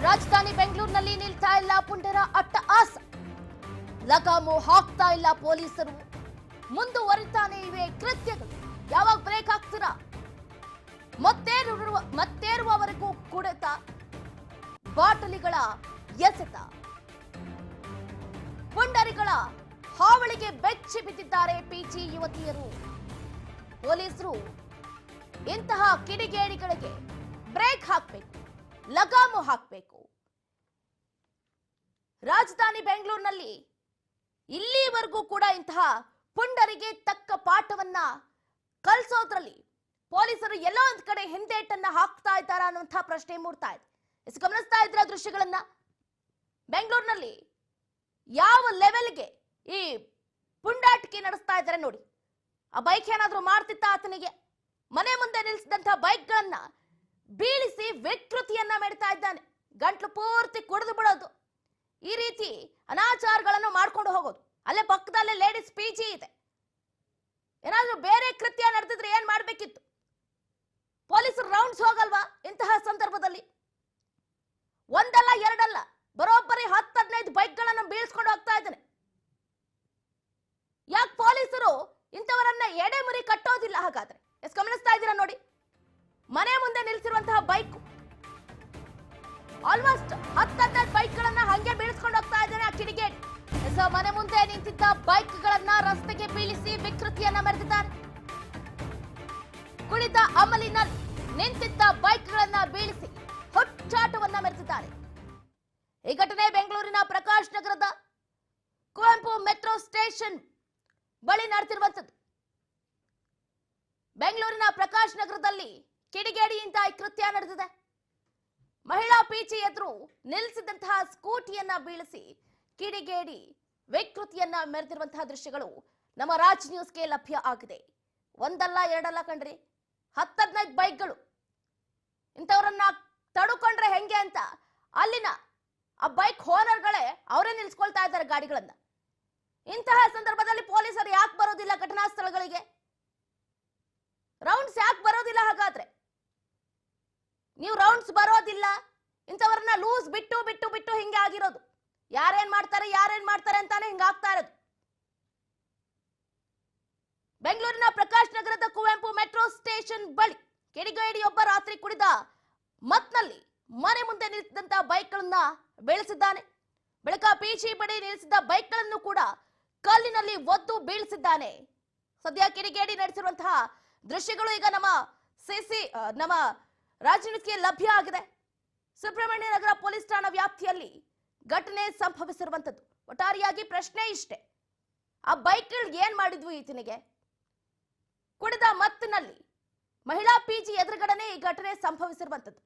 ರಾಜಧಾನಿ ಬೆಂಗಳೂರಿನಲ್ಲಿ ನಿಲ್ತಾ ಇಲ್ಲ ಪುಂಡರ ಅಟ್ಟ ಆಸ. ಲಗಾಮು ಹಾಕ್ತಾ ಇಲ್ಲ ಪೊಲೀಸರು. ಮುಂದುವರಿತಾನೆ ಇವೆ ಕೃತ್ಯಗಳು. ಯಾವಾಗ ಬ್ರೇಕ್ ಹಾಕ್ತೀರಾ? ಮತ್ತೇರುವ ಮತ್ತೇರುವವರೆಗೂ ಕುಡಿತ. ಬಾಟಲಿಗಳ ಎಸೆತ. ಪುಂಡರಿಗಳ ಹಾವಳಿಗೆ ಬೆಚ್ಚಿ ಬಿದ್ದಿದ್ದಾರೆ ಪಿಜಿ ಯುವತಿಯರು. ಪೊಲೀಸರು ಇಂತಹ ಕಿಡಿಗೇಡಿಗಳಿಗೆ ಬ್ರೇಕ್ ಹಾಕಬೇಕು. ಲಗಾಮು ಹಾಕಬೇಕು. ರಾಜಧಾನಿ ಬೆಂಗಳೂರಿನಲ್ಲಿ ಇಲ್ಲಿವರೆಗೂ ಕೂಡ ಇಂತಹ ಪುಂಡರಿಗೆ ತಕ್ಕ ಪಾಠವನ್ನ ಕಲಿಸೋದ್ರಲ್ಲಿ ಪೊಲೀಸರು ಎಲ್ಲೋ ಒಂದ್ ಕಡೆ ಹಿಂದೇಟನ್ನ ಹಾಕ್ತಾ ಇದ್ದಾರಾ ಅನ್ನುವಂತಹ ಪ್ರಶ್ನೆ ಮೂಡ್ತಾ ಇದೆ. ಎಸ್, ಗಮನಿಸ್ತಾ ಇದ್ರ ದೃಶ್ಯಗಳನ್ನ? ಬೆಂಗಳೂರಿನಲ್ಲಿ ಯಾವ ಲೆವೆಲ್ಗೆ ಈ ಪುಂಡಾಟಿಕೆ ನಡೆಸ್ತಾ ಇದ್ದಾರೆ ನೋಡಿ. ಆ ಬೈಕ್ ಏನಾದ್ರೂ ಮಾಡ್ತಿತ್ತ ಆತನಿಗೆ? ಮನೆ ಮುಂದೆ ನಿಲ್ಲಿಸಿದಂತಹ ಬೈಕ್ಗಳನ್ನ ಬೀಳಿಸಿ ವಿಕೃತಿಯನ್ನ ಮೆಡ್ತಾ ಇದ್ದಾನೆ. ಗಂಟ್ಲು ಪೂರ್ತಿ ಕುಡಿದು ಬಿಡೋದು. ಈ ರೀತಿ ಅನಾಚಾರಗಳನ್ನು ಮಾಡ್ಕೊಂಡು ಹೋಗೋದು. ಅಲ್ಲೇ ಪಕ್ಕದಲ್ಲೇ ಲೇಡೀಸ್ ಪಿ ಜಿ ಇದೆ. ಏನಾದ್ರೂ ಬೇರೆ ಕೃತ್ಯ ನಡೆದಿದ್ರೆ ಏನ್ ಮಾಡ್ಬೇಕಿತ್ತು? ಪೊಲೀಸರು ರೌಂಡ್ಸ್ ಹೋಗಲ್ವಾ ಇಂತಹ ಸಂದರ್ಭದಲ್ಲಿ? ಒಂದಲ್ಲ, ಎರಡಲ್ಲ, ಬರೋಬ್ಬರಿ ಹತ್ತು ಹದಿನೈದು ಬೈಕ್ಗಳನ್ನು ಬೀಳ್ಸ್ಕೊಂಡು ಹೋಗ್ತಾ ಇದ್ದಾನೆ. ಯಾಕೆ ಪೊಲೀಸರು ಇಂಥವರನ್ನ ಎಡೆಮುರಿ ಕಟ್ಟೋದಿಲ್ಲ ಹಾಗಾದ್ರೆ? ಎಸ್, ಗಮನಿಸ್ತಾ ಇದ್ದೀರಾ ನೋಡಿ? ಮನೆ ಮುಂದೆ ನಿಲ್ಸಿರುವಂತಹ ಬೈಕ್. ಆಲ್ಮೋಸ್ಟ್ ಹತ್ತ ಬೈಕ್ ಗಳನ್ನ ಹಂಗೆ ಬೀಳಿಸ್ಕೊಂಡು ಹೋಗ್ತಾ ಇದ್ದಾನೆ ಆ ಕಿಡಿಗೇಟ್ ಮನೆ ಮುಂದೆ ನಿಂತಿದ್ದ ಬೈಕ್ಗಳನ್ನ ರಸ್ತೆಗೆ ಬೀಳಿಸಿ ವಿಕೃತಿಯನ್ನ ಮೆರೆದಿದ್ದಾರೆ ಕುಳಿತ ಅಮಲಿನಲ್ ನಿಂತಿದ್ದ ಬೈಕ್ಗಳನ್ನ ಬೀಳಿಸಿ ಹುಚ್ಚಾಟವನ್ನ ಮೆರೆದಿದ್ದಾರೆ ಈ ಘಟನೆ ಬೆಂಗಳೂರಿನ ಪ್ರಕಾಶ್ ನಗರದ ಕುವೆಂಪು ಮೆಟ್ರೋ ಸ್ಟೇಷನ್ ಬಳಿ ನಡೆದಿರುವಂತದ್ದು ಬೆಂಗಳೂರಿನ ಪ್ರಕಾಶ್ ನಗರದಲ್ಲಿ ಕಿಡಿಗೇಡಿಯಿಂದ ಈ ಕೃತ್ಯ ನಡೆದಿದೆ. ಮಹಿಳಾ ಪೀಚಿ ಎದುರು ನಿಲ್ಲಿಸಿದಂತಹ ಸ್ಕೂಟಿಯನ್ನ ಬೀಳಿಸಿ ಕಿಡಿಗೇಡಿ ವಿಕೃತಿಯನ್ನ ಮೆರೆದಿರುವಂತಹ ದೃಶ್ಯಗಳು ನಮ್ಮ ರಾಜ್ ನ್ಯೂಸ್ಗೆ ಲಭ್ಯ ಆಗಿದೆ. ಒಂದಲ್ಲ, ಎರಡಲ್ಲ ಕಣ್ರಿ ಹತ್ತದ್ನೈದು ಬೈಕ್ಗಳು. ಇಂಥವ್ರನ್ನ ತಡುಕೊಂಡ್ರೆ ಹೆಂಗೆ ಅಂತ ಅಲ್ಲಿನ ಆ ಬೈಕ್ ಓನರ್ಗಳೇ ಅವರೇ ನಿಲ್ಸ್ಕೊಳ್ತಾ ಇದ್ದಾರೆ ಗಾಡಿಗಳನ್ನ. ಇಂತಹ ಸಂದರ್ಭದಲ್ಲಿ ಪೊಲೀಸರು ಯಾಕೆ ಬರೋದಿಲ್ಲ ಘಟನಾ ಸ್ಥಳಗಳಿಗೆ? ರೌಂಡ್ಸ್ ಯಾಕೆ ಬರೋದಿಲ್ಲ ಹಾಗಾದ್ರೆ? ನೀವು ರೌಂಡ್ಸ್ ಬರೋದಿಲ್ಲ. ಇಂಥವ್ರನ್ನ ಲೂಸ್ ಬಿಟ್ಟು ಬಿಟ್ಟು ಬಿಟ್ಟು ಹಿಂಗೆ ಆಗಿರೋದು. ಯಾರೇನ್ ಮಾಡ್ತಾರೆ ಯಾರೇನ್ ಮಾಡ್ತಾರೆ ಅಂತಾನೆ ಹಿಂಗ ಆಗ್ತಾ ಇರೋದು. ಬೆಂಗಳೂರಿನ ಪ್ರಕಾಶ್ ನಗರದ ಕುವೆಂಪು ಮೆಟ್ರೋ ಸ್ಟೇಷನ್ ಬಳಿ ಕೆಡಿಗೇಡಿಯೊಬ್ಬ ರಾತ್ರಿ ಕುಡಿದ ಮತ್ನಲ್ಲಿ ಮನೆ ಮುಂದೆ ನಿಲ್ಲಿಸಿದಂತ ಬೈಕ್ಗಳನ್ನ ಬೆಳೆಸಿದ್ದಾನೆ. ಬಳಿಕ ಪಿಜಿ ಬಳಿ ನಿಲ್ಲಿಸಿದ್ದ ಬೈಕ್ಗಳನ್ನು ಕೂಡ ಕಲ್ಲಿನಲ್ಲಿ ಒದ್ದು ಬೀಳಿಸಿದ್ದಾನೆ. ಸದ್ಯ ಕಿಡಿಗೇಡಿ ನಡೆಸಿರುವಂತಹ ದೃಶ್ಯಗಳು ಈಗ ನಮ್ಮ ಸಿಸಿ ನಮ್ಮ ರಾಜನೀತಿಗೆ ಲಭ್ಯ ಆಗಿದೆ. ಸುಬ್ರಹ್ಮಣ್ಯ ನಗರ ಪೊಲೀಸ್ ಠಾಣಾ ವ್ಯಾಪ್ತಿಯಲ್ಲಿ ಘಟನೆ ಸಂಭವಿಸಿರುವಂತದ್ದು ಒಟ್ಟಾರೆಯಾಗಿ ಪ್ರಶ್ನೆ ಇಷ್ಟೇ. ಆ ಬೈಕ್ಗಳು ಏನ್ ಮಾಡಿದ್ವು ಈತನಿಗೆ? ಕುಡಿದ ಮತ್ತಿನಲ್ಲಿ ಮಹಿಳಾ ಪಿಜಿ ಎದುರುಗಡೆನೆ ಈ ಘಟನೆ ಸಂಭವಿಸಿರುವಂತದ್ದು